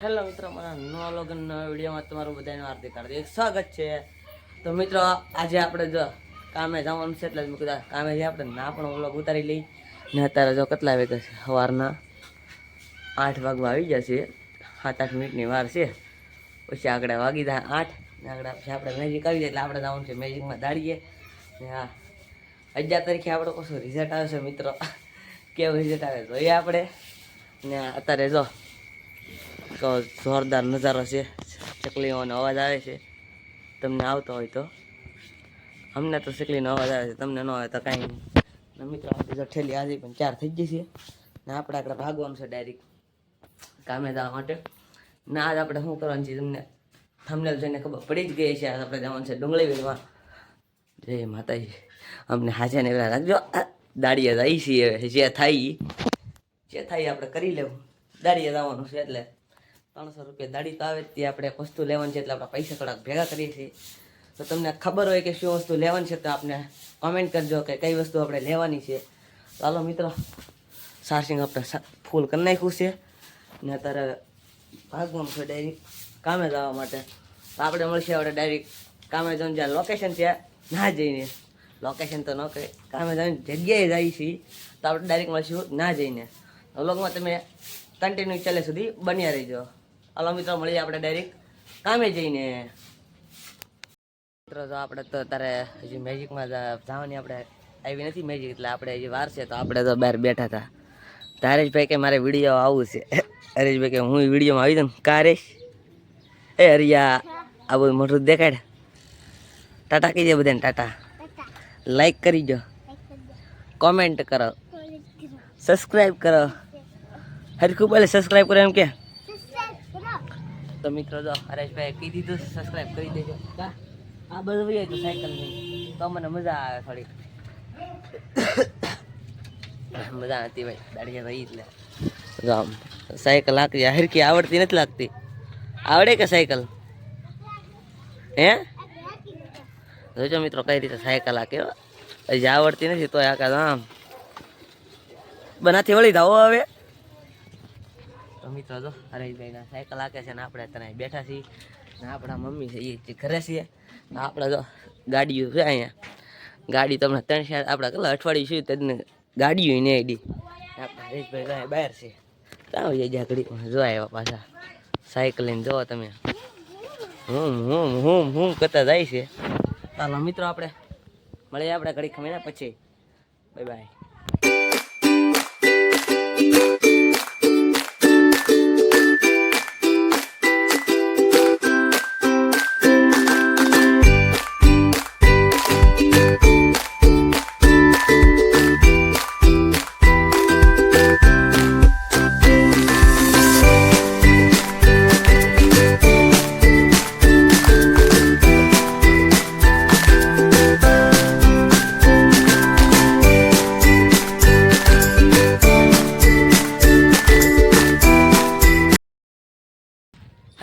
Hello મિત્રો, મારા નવા લોગન વિડીયોમાં તમારું બધાનું હાર્દિક હાર્દિક સ્વાગત છે. તો મિત્રો, આજે આપણે જો કામે જવાનું છે એટલે જ મેં કીધું કામે જે આપણે. ના, પણ વ્લોગ ઉતારી લઈ. ને અત્યારે જો કેટલા વાગ્યા છે? સવારના આઠ વાગવા આવી જશે સાત, આઠ મિનિટની વાર છે. પછી આગળ વાગી જાય આઠ. ને આગળ પછી આપણે મેજિક આવી જાય એટલે આપણે જવાનું છે મેજિકમાં દાડીએ. ને હા અગિયાર તારીખે આપણો કશું રિઝલ્ટ આવે છે મિત્રો. કેવું રિઝલ્ટ આવે જોઈએ આપણે. ને અત્યારે જો જોરદાર નજારો છે. ચકલીઓનો અવાજ આવે છે. તમને આવતો હોય તો. અમને તો ચકલીનો અવાજ આવે છે. તમને ન આવે તો કાંઈ નહીં. મિત્રો, આપણી ઠેલી આજે પણ ચાર થઈ ગઈ છે. ને આપણે આગળ ભાગવાનું છે ડાયરેક્ટ કામે જવા માટે. ને આજ આપણે શું કરવાનું છે તમને? થંબનેલ જોઈને ખબર પડી જ ગઈ છે આપણે જવાનું છે ડુંગળી વીણવા જય માતાજી. અમને હાજર ને એવા રાખજો. દાડીએ જઈ છીએ. જે થાય. જે થાય આપણે કરી લેવું. દાડીએ જવાનું છે એટલે. ત્રણસો રૂપિયા દાડી તો આવે તે. આપણે વસ્તુ લેવાની છે એટલે આપણે પૈસા થોડાક ભેગા કરીએ છીએ. તો તમને ખબર હોય કે શું વસ્તુ લેવાની છે તો આપણે કોમેન્ટ કરજો કે કઈ વસ્તુ આપણે લેવાની છે. ચાલો મિત્રો, સારસિંગ આપણે ફૂલ કરી નાખ્યું છે. ને અત્યારે ભાગવાનું છે ડાયરેક્ટ કામે જવા માટે. તો આપણે મળશે આપણે ડાયરેક્ટ કામે જવાનું જ્યાં લોકેશન છે, ના જઈને. લોકેશન તો ન કહે કામે જવાની જગ્યાએ જઈએ છીએ. તો આપણે ડાયરેક્ટ મળશું ના જઈને. વ્લોગમાં તમે કન્ટિન્યુ ચાલે સુધી બન્યા રહીજો. હાલો મિત્રો મળીએ આપણે ડાયરેક્ટ કામે જઈને. મિત્રો જો આપણે તો અત્યારે હજી મેજિકમાં જવાની આપણે આવી નથી મેજિક એટલે આપણે હજી વાર છે તો આપણે તો બહાર બેઠા હતા. તો હરેશભાઈ કે મારે વીડિયો આવવું છે. હરેશભાઈ કે હું વિડીયોમાં આવી દઉં કારેશ? એ હરિયા આ બધું મોટું દેખાડ ટાટા કહી દે બધાને ટાટા. લાઈક કરી દો. કોમેન્ટ કરો. સબસ્ક્રાઈબ કરો. હરખું બોલે સબસ્ક્રાઈબ કરો એમ કે. તો મિત્રો તો હરેશભાઈ કહી દીધું સબસ્ક્રાઈબ કરી દેજો. આ બધું હોય તો સાયકલ નહીં. તો મને મજા આવે થોડીક. મજા હતી ભાઈ, દાડીએ ભાઈ એટલે આમ સાયકલ લાગતી હરકી આવડતી નથી લાગતી. આવડે કે સાયકલ હે? જોજો મિત્રો કઈ રીતે સાયકલ હો. હજી આવડતી નથી તો આમ. બનાથી વળી જાઓ હવે. તો મિત્રો જો હરેશભાઈ ના સાયકલ આકે છે ને આપણે તને બેઠા છીએ. ને આપણા મમ્મી છે એ ઘરે છીએ આપણે જો ગાડીઓ છે અહીંયા. ગાડી તમને ત્રણ ચાર આપણા કેટલા અઠવાડિયું છે તેને ગાડીઓ નહીં આઈડી આપણા હરેશભાઈ બહાર છે. ત્યાં હોય જ્યાં ઘડી જો આવ્યા પાછા. સાયકલ લઈને જોવો તમે. હું હું હું હું કરતા જાય છે. ચાલો મિત્રો આપણે મળીએ આપણે ઘડી ખમીને પછી. બાય બાય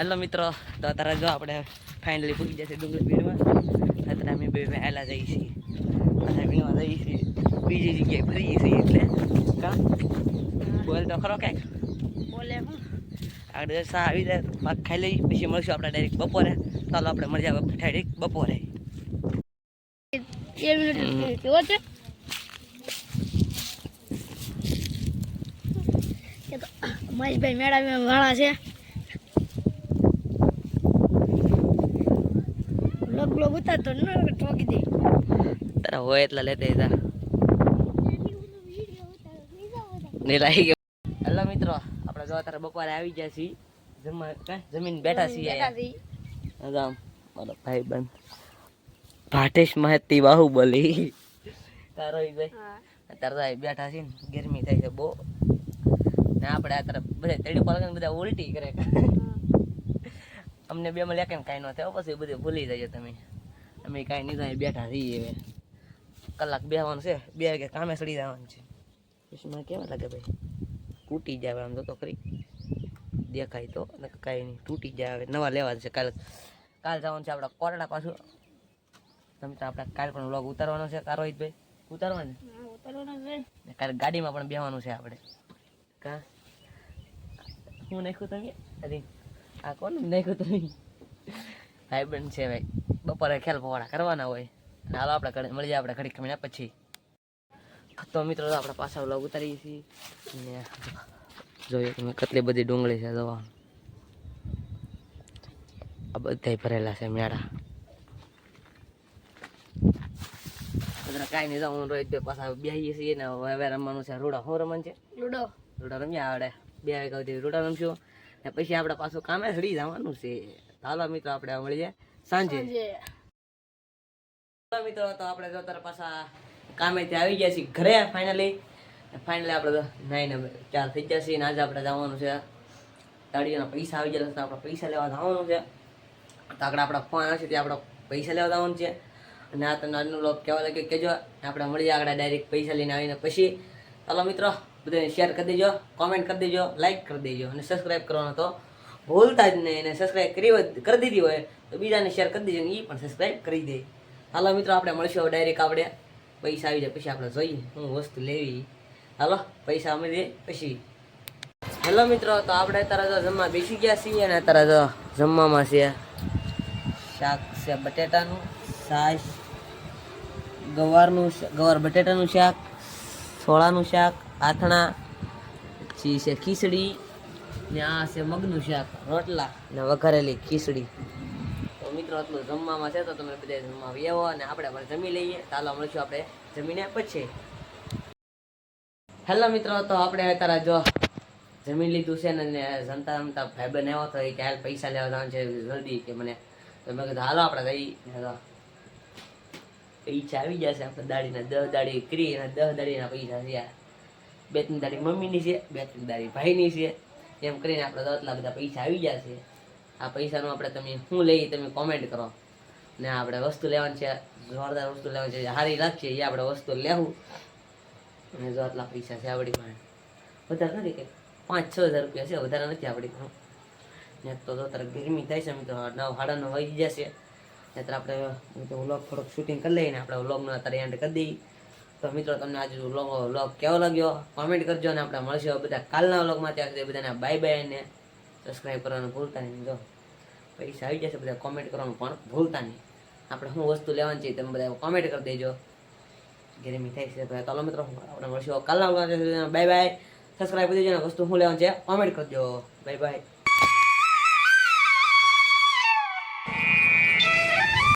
હેલો મિત્રો તો અત્યારે જો આપણે ફાઇનલી પૂકી જશે ડુંગળી ભીડમાં અત્યારે અમે બે વહેલા જઈએ છીએ. અને ભીડમાં જઈએ છીએ. બીજી જગ્યાએ ફરી છીએ એટલે. કા? બોલ તો ખરો કંઈક બોલે હું. આગળ સા આવી જાય પાક ખાઈ લઈ પછી મળશું આપણે ડાયરેક્ટ બપોરે. ચાલો આપણે મળી જાય ડાયરેક્ટ બપોરે. બે મિનિટ કેવો છે મહેશભાઈ મેળામાં વાળા છે. બ્લોગ બ્લોગ ન ઠોકી દે. તારા હોય એટલા લેતે ગયો. હેલો મિત્રો આપણે જો અત્યારે બપોરે આવી ગયા છીએ. જમવા જમીન બેઠા છીએ મારો ભાઈ બંધ. ભાટેશ મહેતી બાહુબલી તારો ભાઈ. તારા બેઠા છે ને ગરમી થાય છે બહુ. ને આપણે અત્યારે બધા તેડી પાલક બધા ઉલટી કરે. અમને બે માં લેકે કાંઈ ન થાય પછી બધું ભૂલી જાય તમે. અમે કાંઈ નહીં થાય બેઠા રહીએ. હવે કલાક બેહવાનું છે બે વાગે કામે સડી જવાનું છે. પછી મને કેવા લાગે ભાઈ તૂટી જાય આમ તો ખરી. દેખાય તો કાંઈ નહીં તૂટી જાય હવે. નવા લેવા છે કાલે. કાલ જવાનું છે આપણે કોરડા પાછું. તમે તો આપણે કાલ પણ વ્લોગ ઉતારવાનો છે કારો ભાઈ ઉતારવાનો? ઉતારવાનો છે. કાલે ગાડીમાં પણ બેહવાનું છે આપણે. કા? હું નાખ્યું તમે? અરે આ કોણ નાખ્યું તમે? ભાઈ બંધ છે ભાઈ. બપોરે ખેલ પવાડા કરવાના હોય. અને હાલો આપણે મળી જાય આપણે ઘડી કમીને પછી. તો મિત્રો તો આપણે પાછા વ્લોગ ઉતારીએ છીએ. ને જોઈએ તમે કેટલી બધી ડુંગળી છે દવા આ બધાય ભરેલા છે મેળા. બધા કાંઈ નહીં જાઉં રોહિત પાછા બેસીએ છીએ ને હવે રમવાનું છે રૂડો. શું રમવાનું છે? રૂડો રૂડો રમ્યા આવડે. બે વાગ્યા સુધી રૂડો રમશું. ને પછી આપણે પાછું કામે હળી જવાનું છે. હાલો મિત્રો આપણે મળી જાય સાંજે. મિત્રો તો આપણે જો તારા પાછા કામેથી આવી ગયા છીએ ઘરે ફાઇનલી ફાઇનલી આપણે તો નાઈને ચાર થઈ ગયા છીએ આજે આપણે જવાનું છે. ગાડીઓના પૈસા આવી ગયા છે તો આપણે પૈસા લેવા જવાનું છે. તો આગળ આપણા ફોન આવશે ત્યાં આપણે પૈસા લેવા જવાનું છે. અને આ તમને આજનો લોક કહેવા લાગ્યો કહેજો આપણે જાય આગળ ડાયરેક્ટ પૈસા લઈને આવીને પછી. ચાલો મિત્રો બધાને શેર કરી દેજો કોમેન્ટ કરી દેજો લાઇક કરી દેજો અને સબસ્ક્રાઈબ કરવાનો તો ભૂલતા જ નહીં અને સબસ્ક્રાઈબ કરી કરી દીધી હોય, તો બીજાને શેર કરી દેજો એ પણ સબસ્ક્રાઈબ કરી દે. હાલો મિત્રો, આપણે મળશું ડાયરેક્ટ આપણે. પૈસા આવી જાય, પછી આપણે જોઈએ હું વસ્તુ લેવી. હાલો, પૈસા અમે દે, પછી. હેલો મિત્રો, તો આપણે અત્યારે તો જમવા બેસી ગયા છીએ અને અત્યારે તો જમવામાં છે શાક છે બટેટાનું છાશ ગવારનું ગવાર બટેટાનું શાક સોળાનું શાક, આથણા, પછી છે ખીચડી ને આ છે મગનું શાક, રોટલા ને વઘારેલી ખીચડી. તો મિત્રો, આટલું જમવામાં છે, તો તમે બધા જમવા આવો અને આપણે પણ જમી લઈએ. ચાલો, મળશું આપણે જમીને પછી. હેલો મિત્રો, તો આપણે અત્યારે જો જમીન લીધું છે ને જમતા જમતા ભાઈબંધ આવ્યો તો એ કે હાલ પૈસા લેવા જવાનું છે, જલ્દી કે મને. તો મેં કીધું, હાલો, આપણે જઈ. પૈસા આવી જશે આપણે દાડીના દસ દાડી કરી અને દસ દાડીના પૈસા છે. બે ત્રણ દાડી મમ્મીની છે, બે ત્રણ દાડી ભાઈની છે. એમ કરીને આપણે લાખ બધા પૈસા આવી જશે આ પૈસાનું આપણે તમે શું લઈ તમે કોમેન્ટ કરો. ને આપણે વસ્તુ લેવાની છે, જોરદાર વસ્તુ લેવાની છે. સારી લાગશે એ આપણે વસ્તુ લેવું. અને જો પૈસા છે આપણી પાસે. વધારે નથી કે પાંચ છ હજાર રૂપિયા છે, વધારે નથી આપણી પાસે. ને તો અત્યારે ગરમી થાય છે મિત્રો નવ, સાડા નવ વાગી જશે નહીતર આપણે તો વ્લોગ થોડોક શૂટિંગ કરી લઈએ ને, આપણે વ્લોગનો અત્યારે એન્ડ કરી દઈએ. તો મિત્રો, તમને આજે વ્લોગ કેવો લાગ્યો? કોમેન્ટ કરજો અને આપણે મળશે બધા કાલના વ્લોગમાં ત્યાં સુધી બધાને બાય બાય અને સબસ્ક્રાઈબ કરવાનું ભૂલતા નહીં. જો, પૈસા આવી જશે બધા કોમેન્ટ કરવાનું, પણ ભૂલતા નહીં. આપણે શું વસ્તુ લેવાની છે તમે બધા કોમેન્ટ કરી દેજો. ગરમી થાય છે. ભાઈ ચાલો મિત્રો, આપણે મળશું કાલના વ્લોગ બાય બાય સબસ્ક્રાઈબ કરી દેજો અને વસ્તુ શું લેવાનું છે કોમેન્ટ કરજો. Bye bye